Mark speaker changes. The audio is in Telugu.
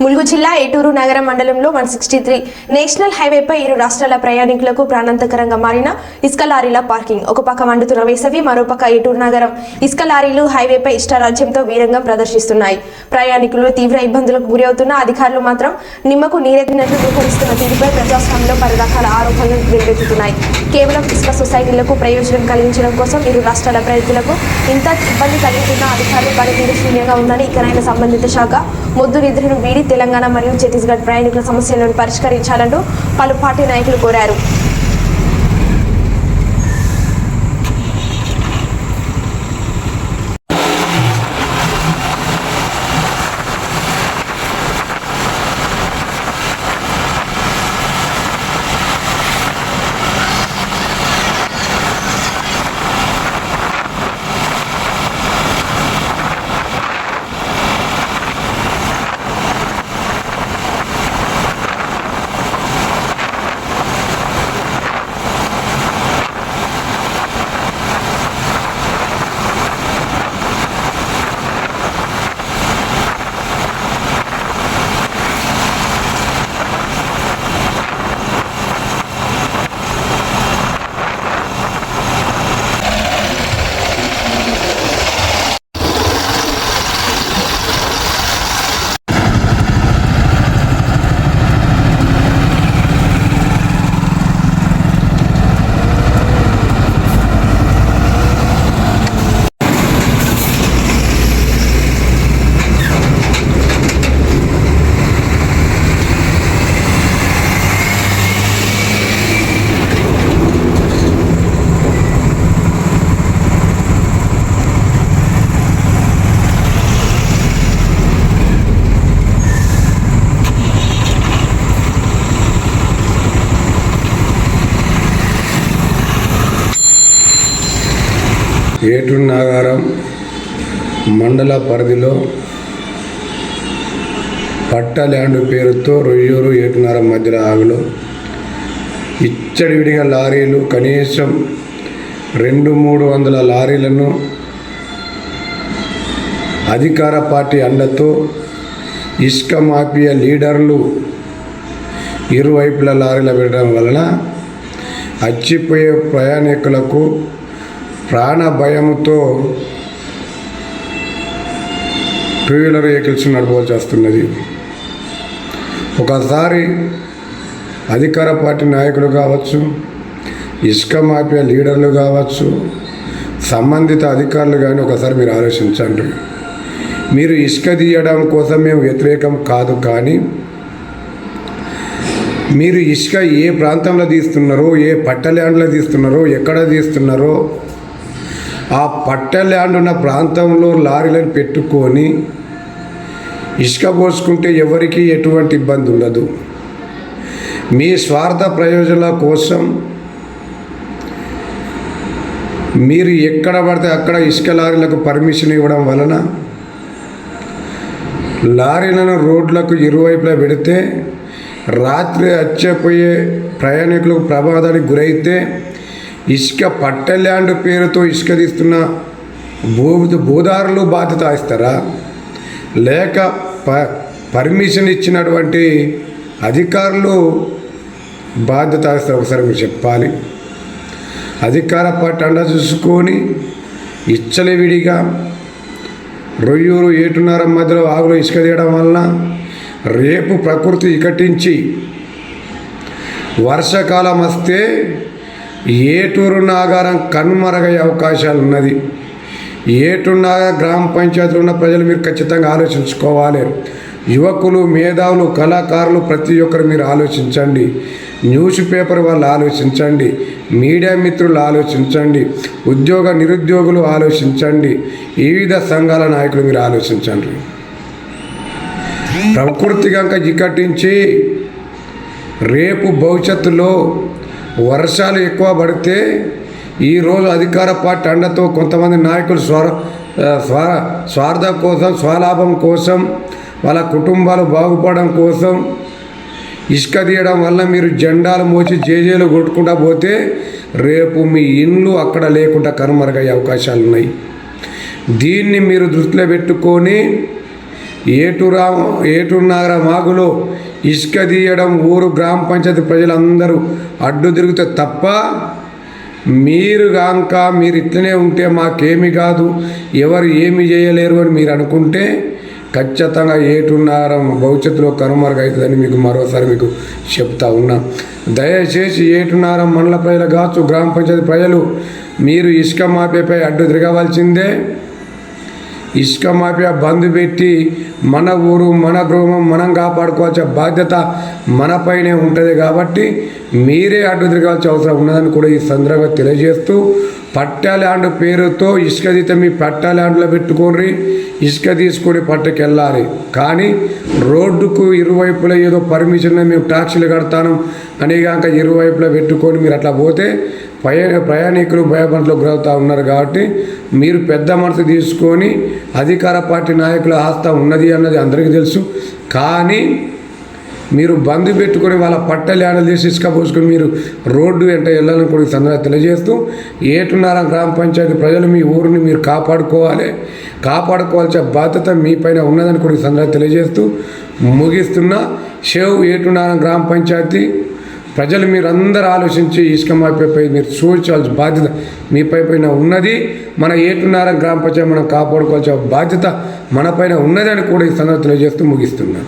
Speaker 1: ములుగు జిల్లా ఏటూరు నగర మండలంలో వన్ సిక్స్టీ త్రీ నేషనల్ హైవేపై ఇరు రాష్ట్రాల ప్రయాణికులకు ప్రాణాంతకరంగా మారిన ఇసుక లారీల పార్కింగ్. ఒక పక్క మండుతున్న వేసవి మరోపక్క ఏటూరు నగరం. ఇసుక లారీలు హైవేపై ఇష్టారాజ్యంతో వీరంగం ప్రదర్శిస్తున్నాయి. ప్రయాణికులు తీవ్ర ఇబ్బందులకు గురవుతున్న అధికారులు మాత్రం నిమ్మకు నీరెత్తినట్లు వ్యవహరిస్తున్న తీరుపై ప్రజాస్వామ్యంలో పలు రకాల ఆరోపణలు వెల్లువెత్తుతున్నాయి కేవలం ఇసుక సొసైటీలకు ప్రయోజనం కలిగించడం కోసం ఇరు రాష్ట్రాల ప్రజలకు ఇంత ఇబ్బంది కలుగుతున్న అధికారులు పనితీరు శూన్యంగా ఉందని ఇకనైనా సంబంధిత శాఖ మొద్దు నిధులను వీడి తెలంగాణ మరియు ఛత్తీస్గఢ్ ప్రయాణికుల సమస్యలను పరిష్కరించాలంటూ పలు పార్టీ నాయకులు కోరారు.
Speaker 2: ఏటూరు నాగారం మండల పరిధిలో పట్ట ల్యాండ్ పేరుతో రొయ్యూరు ఏటునారం మధ్యలో ఆగులో. ఇచ్చడివిడిగా లారీలు కనీసం రెండు మూడు వందల లారీలను అధికార పార్టీ అండతో ఇసుక మాఫియా లీడర్లు ఇరువైపుల లారీలు పెట్టడం వలన అచ్చిపోయే ప్రయాణికులకు ప్రాణ భయంతో టూ వీలర్ వెహికల్స్ నడపవలసి వస్తున్నది ఒకసారి అధికార పార్టీ నాయకులు కావచ్చు ఇసుక మాఫియా లీడర్లు కావచ్చు సంబంధిత అధికారులు కానీ ఒకసారి మీరు ఆలోచించండి. మీరు ఇసుక తీయడం కోసం మేము వ్యతిరేకం కాదు కానీ మీరు ఇసుక ఏ ప్రాంతంలో తీస్తున్నారో ఏ పట్ట ల్యాండ్లో తీస్తున్నారో ఎక్కడ తీస్తున్నారో ఆ పట్ట ల్యాండ్ ఉన్న ప్రాంతంలో లారీలను పెట్టుకొని ఇసుక పోసుకుంటే ఎవరికీ ఎటువంటి ఇబ్బంది ఉండదు. మీ స్వార్థ ప్రయోజనాల కోసం మీరు ఎక్కడ పడితే అక్కడ ఇసుక లారీలకు పర్మిషన్ ఇవ్వడం వలన లారీలను రోడ్లకు ఇరువైపులా పెడితే రాత్రి వచ్చేపోయే ప్రయాణికులకు ప్రమాదానికి గురైతే ఇసుక పట్ట ల్యాండ్ పేరుతో ఇసుక తీస్తున్న భూ భూదారులు బాధ్యత ఇస్తారా? లేక ప పర్మిషన్ ఇచ్చినటువంటి అధికారులు బాధ్యత ఇస్తారు? ఒకసారి మీరు చెప్పాలి. అధికార పార్టీ చూసుకొని చూసుకొని ఇచ్చలవిడిగా రొయ్యూరు ఏటున్నర మధ్యలో ఆగులో ఇసుక తీయడం వలన రేపు ప్రకృతి ఇకటించి వర్షాకాలం వస్తే ఏటూరు నాగారం కనుమరుగయ్యే అవకాశాలు ఉన్నది ఏటున్నాగా గ్రామ పంచాయతీలో ఉన్న ప్రజలు మీరు ఖచ్చితంగా ఆలోచించుకోవాలి. యువకులు మేధావులు కళాకారులు ప్రతి ఒక్కరు మీరు ఆలోచించండి. న్యూస్ పేపర్ వాళ్ళు ఆలోచించండి. మీడియా మిత్రులు ఆలోచించండి. ఉద్యోగ నిరుద్యోగులు ఆలోచించండి. వివిధ సంఘాల నాయకులు మీరు ఆలోచించండి. ప్రకృతి కనుక ఇకటించి రేపు భవిష్యత్తులో వర్షాలు ఎక్కువ పడితే ఈరోజు అధికార పార్టీ అండతో కొంతమంది నాయకులు స్వర స్వా స్వార్థం కోసం స్వలాభం కోసం వాళ్ళ కుటుంబాలు బాగుపడడం కోసం ఇసుక తీయడం వల్ల మీరు జెండాలు మోచి జేజేలు కొట్టుకుంటా పోతే రేపు మీ ఇండ్లు అక్కడ లేకుండా కనుమరుగయ్యే అవకాశాలు ఉన్నాయి దీన్ని మీరు దృష్టిలో పెట్టుకొని ఏటురా ఏటూరు మాగులో ఇసుక తీయడం ఊరు గ్రామ పంచాయతీ ప్రజలందరూ అడ్డు తిరిగితే తప్ప మీరు కాక మీరు ఇట్లనే ఉంటే మాకేమి కాదు ఎవరు ఏమి చేయలేరు అని మీరు అనుకుంటే ఖచ్చితంగా ఏటున్నారం భవిష్యత్తులో కనుమరుగవుతుందని మీకు మరోసారి మీకు చెప్తా ఉన్నా. దయచేసి ఏటున్నారం మండల ప్రజలు కావచ్చు గ్రామ పంచాయతీ ప్రజలు మీరు ఇసుక మాపేపై అడ్డు తిరగవలసిందే. ఇసుక మాఫియా బంద్ పెట్టి మన ఊరు మన గృహం మనం కాపాడుకోవాల్సిన బాధ్యత మనపైనే ఉంటుంది కాబట్టి మీరే అడ్డు తిరగాల్సిన అవసరం ఉన్నదని కూడా ఈ సందర్భంగా తెలియజేస్తూ పట్టా ల్యాండ్ పేరుతో ఇసుక తీతే మీ పట్టా ల్యాండ్లో ఇసుక తీసుకొని పట్టుకెళ్ళాలి కానీ రోడ్డుకు ఇరువైపులా ఏదో పర్మిషన్ మేము ట్యాక్సీలు కడతాను అనేగాక ఇరువైపులా పెట్టుకొని మీరు అట్లా పోతే ప్రయాణ ప్రయాణికులు భయపంటలో గురవుతూ ఉన్నారు కాబట్టి మీరు పెద్ద మనసు తీసుకొని అధికార పార్టీ నాయకుల ఆస్థ ఉన్నది అన్నది అందరికీ తెలుసు. కానీ మీరు బంద్ పెట్టుకొని వాళ్ళ పట్టలు ఆడలు తీసి ఇసుక పోసుకొని మీరు రోడ్డు వెంట వెళ్ళాలని కూడా సందర్భంగా తెలియజేస్తూ ఏటున్నారం గ్రామ పంచాయతీ ప్రజలు మీ ఊరిని మీరు కాపాడుకోవాలి. కాపాడుకోవాల్సిన బాధ్యత మీ పైన ఉన్నదని కూడా సందర్భంగా తెలియజేస్తూ ముగిస్తున్న. షేవ్ ఏటున్నారం గ్రామ పంచాయతీ ప్రజలు మీరందరూ ఆలోచించి ఇసుక మీరు చూచాల్సిన బాధ్యత మీపై పైన ఉన్నది. మన ఏటున్నారం గ్రామ పంచాయతీ మనం కాపాడుకోవాల్సిన బాధ్యత మనపైన ఉన్నదని కూడా ఈ సందర్భంగా తెలియజేస్తూ ముగిస్తున్నాను.